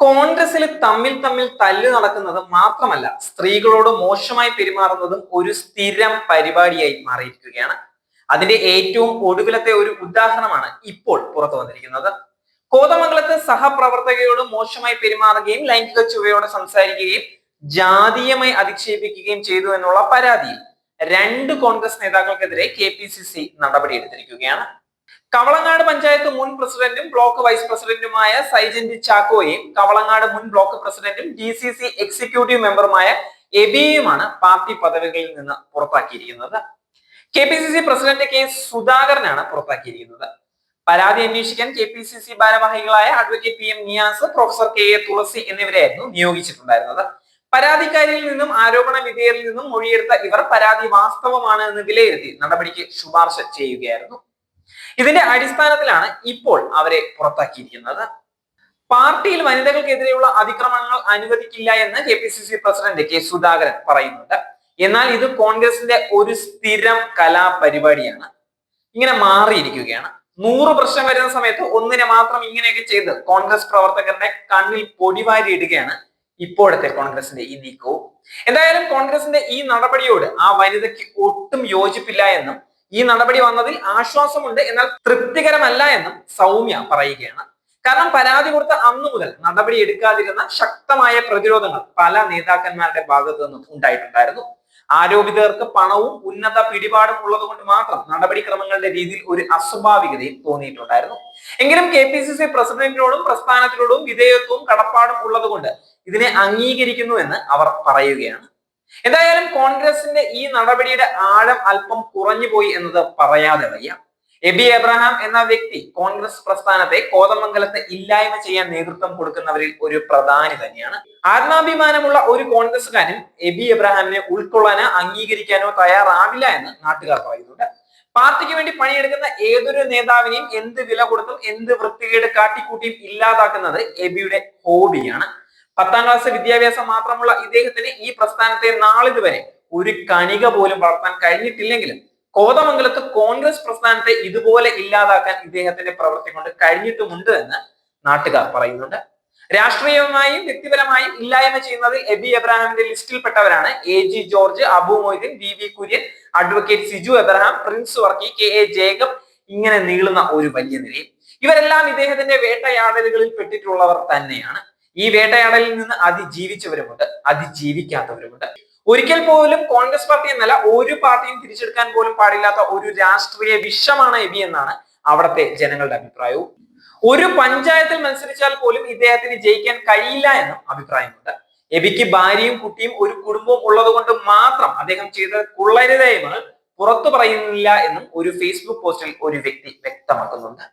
കോൺഗ്രസിൽ തമ്മിൽ തമ്മിൽ തല്ലു നടക്കുന്നത് മാത്രമല്ല സ്ത്രീകളോട് മോശമായി പെരുമാറുന്നതും ഒരു സ്ഥിരം പരിപാടിയായി മാറിയിരിക്കുകയാണ്. അതിന്റെ ഏറ്റവും ഒടുവിലത്തെ ഒരു ഉദാഹരണമാണ് ഇപ്പോൾ പുറത്തു വന്നിരിക്കുന്നത്. കോതമംഗലത്ത് സഹപ്രവർത്തകയോട് മോശമായി പെരുമാറുകയും ലൈംഗിക ചുവയോടെ സംസാരിക്കുകയും ജാതീയമായി അധിക്ഷേപിക്കുകയും ചെയ്തു എന്നുള്ള പരാതിയിൽ രണ്ട് കോൺഗ്രസ് നേതാക്കൾക്കെതിരെ കെ പി സി സി നടപടിയെടുത്തിരിക്കുകയാണ്. കവളങ്ങാട് പഞ്ചായത്ത് മുൻ പ്രസിഡന്റും ബ്ലോക്ക് വൈസ് പ്രസിഡന്റുമായ സൈജന്റി ചാക്കോയും കവളങ്ങാട് മുൻ ബ്ലോക്ക് പ്രസിഡന്റും ഡി സി സി എക്സിക്യൂട്ടീവ് മെമ്പറുമായ എബിയുമാണ് പാർട്ടി പദവികളിൽ നിന്ന് പുറത്താക്കിയിരിക്കുന്നത്. K P C C president K സുധാകരനാണ് പുറത്താക്കിയിരിക്കുന്നത്. പരാതി അന്വേഷിക്കാൻ കെ പി സി സി ഭാരവാഹികളായ advocate P M Niyas professor K A Thulasi എന്നിവരെയായിരുന്നു നിയോഗിച്ചിട്ടുണ്ടായിരുന്നത്. പരാതിക്കാരിയിൽ നിന്നും ആരോപണ വിധേയരിൽ നിന്നും മൊഴിയെടുത്ത ഇവർ പരാതി വാസ്തവമാണ് എന്ന് വിലയിരുത്തി നടപടിക്ക് ശുപാർശ ചെയ്യുകയായിരുന്നു. ഇതിന്റെ അടിസ്ഥാനത്തിലാണ് ഇപ്പോൾ അവരെ പുറത്താക്കിയിരിക്കുന്നത്. പാർട്ടിയിൽ വനിതകൾക്കെതിരെയുള്ള അതിക്രമങ്ങൾ അനുവദിക്കില്ല എന്ന് K P C C president K Sudhakaran പറയുന്നുണ്ട്. എന്നാൽ ഇത് കോൺഗ്രസിന്റെ ഒരു സ്ഥിരം കലാപരിപാടിയാണ്. ഇങ്ങനെ മാറിയിരിക്കുകയാണ്. നൂറ് പ്രശ്നം വരുന്ന സമയത്ത് ഒന്നിനെ മാത്രം ഇങ്ങനെയൊക്കെ ചെയ്ത് കോൺഗ്രസ് പ്രവർത്തകരുടെ കണ്ണിൽ പൊടിവാരി ഇടുകയാണ് ഇപ്പോഴത്തെ കോൺഗ്രസിന്റെ ഈ നീക്കവും. എന്തായാലും കോൺഗ്രസിന്റെ ഈ നടപടിയോട് ആ വനിതയ്ക്ക് ഒട്ടും യോജിപ്പില്ല എന്നും ഈ നടപടി വന്നതിൽ ആശ്വാസമുണ്ട് എന്നാൽ തൃപ്തികരമല്ല എന്നും സൗമ്യ പറയുകയാണ്. കാരണം പരാതി കൊടുത്ത അന്നു മുതൽ നടപടി എടുക്കാതിരുന്ന ശക്തമായ പ്രതിരോധങ്ങൾ പല നേതാക്കന്മാരുടെ ഭാഗത്തു നിന്നും ഉണ്ടായിട്ടുണ്ടായിരുന്നു. ആരോപിതർക്ക് പണവും ഉന്നത പിടിപാടും ഉള്ളത് കൊണ്ട് മാത്രം നടപടിക്രമങ്ങളുടെ രീതിയിൽ ഒരു അസ്വാഭാവികതയും തോന്നിയിട്ടുണ്ടായിരുന്നു. എങ്കിലും കെ പി സി സി പ്രസിഡന്റിനോടും പ്രസ്ഥാനത്തിനോടും വിധേയത്വവും കടപ്പാടും ഉള്ളത് കൊണ്ട് ഇതിനെ അംഗീകരിക്കുന്നു എന്ന് അവർ പറയുകയാണ്. എന്തായാലും കോൺഗ്രസിന്റെ ഈ നടപടിയുടെ ആഴം അല്പം കുറഞ്ഞു പോയി എന്നത് പറയാതെ വയ്യ. എബി എബ്രഹാം എന്ന വ്യക്തി കോൺഗ്രസ് പ്രസ്ഥാനത്തെ കോതമംഗലത്തെ ഇല്ലായ്മ ചെയ്യാൻ നേതൃത്വം കൊടുക്കുന്നവരിൽ ഒരു പ്രധാനി തന്നെയാണ്. ആത്മാഭിമാനമുള്ള ഒരു കോൺഗ്രസ്സുകാരൻ എബി എബ്രഹാമിനെ ഉൾക്കൊള്ളാനോ അംഗീകരിക്കാനോ തയ്യാറാവില്ല എന്ന് നാട്ടുകാർ പറയുന്നുണ്ട്. പാർട്ടിക്ക് വേണ്ടി പണിയെടുക്കുന്ന ഏതൊരു നേതാവിനെയും എന്ത് വില കൊടുത്തും എന്ത് വൃത്തികേട് കാട്ടിക്കൂട്ടിയും ഇല്ലാതാക്കുന്നത് എബിയുടെ ഹോബിയാണ്. പത്താം ക്ലാസ് വിദ്യാഭ്യാസം മാത്രമുള്ള ഇദ്ദേഹത്തിന് ഈ പ്രസ്ഥാനത്തെ നാളിതുവരെ ഒരു കണിക പോലും വളർത്താൻ കഴിഞ്ഞിട്ടില്ലെങ്കിലും കോതമംഗലത്ത് കോൺഗ്രസ് പ്രസ്ഥാനത്തെ ഇതുപോലെ ഇല്ലാതാക്കാൻ ഇദ്ദേഹത്തിന്റെ പ്രവൃത്തി കൊണ്ട് കഴിഞ്ഞിട്ടുമുണ്ട് എന്ന് നാട്ടുകാർ പറയുന്നുണ്ട്. രാഷ്ട്രീയമായും വ്യക്തിപരമായും ഇല്ലായ്മ ചെയ്യുന്നതിൽ എബി എബ്രഹാമിന്റെ ലിസ്റ്റിൽപ്പെട്ടവരാണ് A G George Abu Moideen V V Kurian advocate Siju Abraham Prince Varkey K A Jacob ഇങ്ങനെ നീളുന്ന ഒരു വലിയ നിലയിൽ ഇവരെല്ലാം ഇദ്ദേഹത്തിന്റെ വേട്ടയാടലുകളിൽ പെട്ടിട്ടുള്ളവർ തന്നെയാണ്. ഈ വേട്ടയാടലിൽ നിന്ന് അതിജീവിച്ചവരുമുണ്ട് അതിജീവിക്കാത്തവരുമുണ്ട്. ഒരിക്കൽ പോലും കോൺഗ്രസ് പാർട്ടി എന്നല്ല ഒരു പാർട്ടിയും തിരിച്ചെടുക്കാൻ പോലും പാടില്ലാത്ത ഒരു രാഷ്ട്രീയ വിഷമാണ് എബി എന്നാണ് അവിടുത്തെ ജനങ്ങളുടെ അഭിപ്രായവും. ഒരു പഞ്ചായത്തിൽ മത്സരിച്ചാൽ പോലും ഇദ്ദേഹത്തിന് ജയിക്കാൻ കഴിയില്ല എന്നും അഭിപ്രായമുണ്ട്. എബിക്ക് ഭാര്യയും കുട്ടിയും ഒരു കുടുംബവും ഉള്ളതുകൊണ്ട് മാത്രം അദ്ദേഹം ചെയ്ത കുള്ളരുതയങ്ങൾ പുറത്തു പറയുന്നില്ല എന്നും ഒരു ഫേസ്ബുക്ക് പോസ്റ്റിൽ ഒരു വ്യക്തി വ്യക്തമാക്കുന്നുണ്ട്.